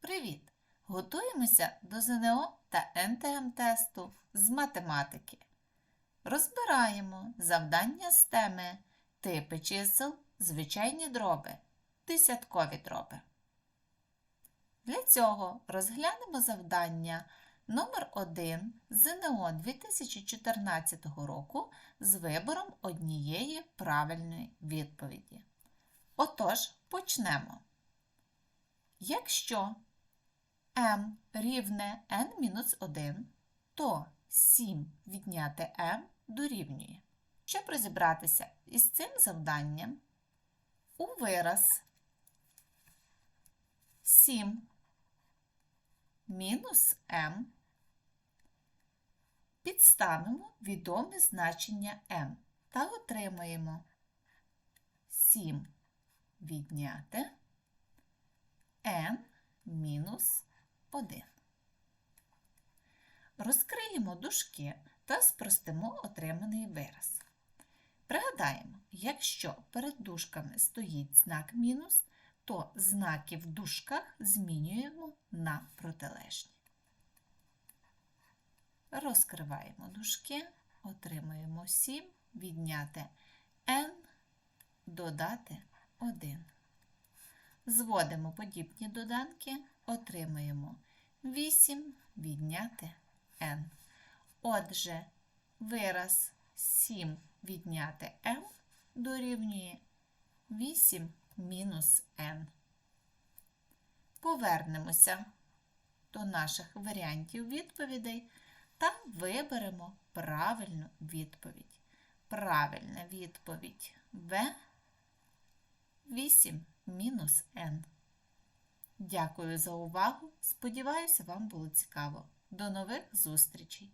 Привіт! Готуємося до ЗНО та НТМ тесту з математики. Розбираємо завдання з теми типи чисел, звичайні дроби, десяткові дроби. Для цього розглянемо завдання номер 1 ЗНО 2014 року з вибором однієї правильної відповіді. Отож, почнемо. Якщо m рівне n-1, то 7 відняти m дорівнює. Щоб розібратися із цим завданням, у вираз 7 мінус m підставимо відоме значення m та отримаємо 7 відняти n мінус 1. Розкриємо дужки та спростимо отриманий вираз. Пригадаємо, якщо перед дужками стоїть знак мінус, то знаки в дужках змінюємо на протилежні. Розкриваємо дужки, отримуємо 7, відняти n, додати 1. Зводимо подібні доданки, отримуємо 8 відняти n. Отже, вираз 7 відняти m дорівнює 8 мінус n. Повернемося до наших варіантів відповідей та виберемо правильну відповідь. Правильна відповідь В 8 мінус n. Дякую за увагу. Сподіваюся, вам було цікаво. До нових зустрічей!